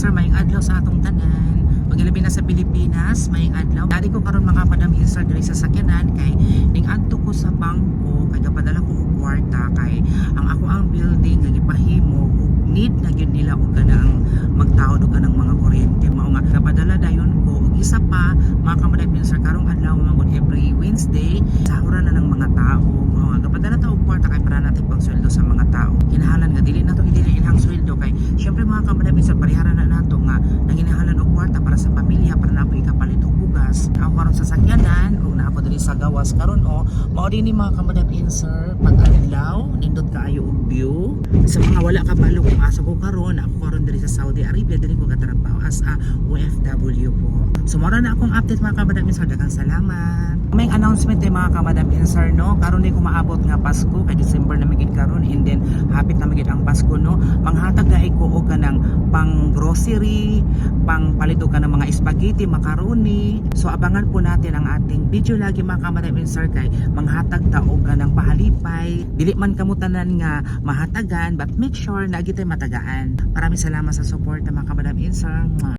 Insar, maying adlaw sa atong tanan. Magilabi na sa Pilipinas, maying adlaw. Dari ko karon mga Madam Insar diri sa sakyanan kay ning adto ko sa bangko kay gapadala ko og kwarta kay ang ako ang building nga gipahimo ug need na gyud nila og kanang magtawod og kanang mga kuryente mao nga gapadala dayon ko ug isa pa mga kamadam Insar karong adlaw mga every Wednesday sahuran na ng mga tao mao nga gapadala ta og kwarta kay para natin pang sweldo sa mga tao kinahanglan nga dili nato idili ilang sweldo kay syempre mga kamadam Insar pariharan na nato nga nanginahanglan og kwarta para sa pamilya para napo ikapalit og bugas. Ako karon sa sakyanan ug naa diri sa gawas karon o mao din ni mga kamadam Insar pag adlaw nindot kaayo og view. Sa mga wala ka balo kung asa ko karon ako karon diri sa Saudi Arabia diri ko katrabaho as a OFW po so mara na akong update mga kamadam Insar. Daghang salamat. May announcement eh mga kamadam Insar no? Karon di ko maabot nga Pasko. Kay December na magid karon. And then hapit na magid ang Pasko no? Manghatag na ko og kanang pang grocery pang palito ka ng mga spaghetti macaroni. So abangan po natin ang ating video lagi mga kamadam Insar kay manghatag ta og kanang pahalipay. Dili man kamutanan nga mahatagan but make sure na gitay matagaan. Maraming salamat sa support mga kamadam Insar.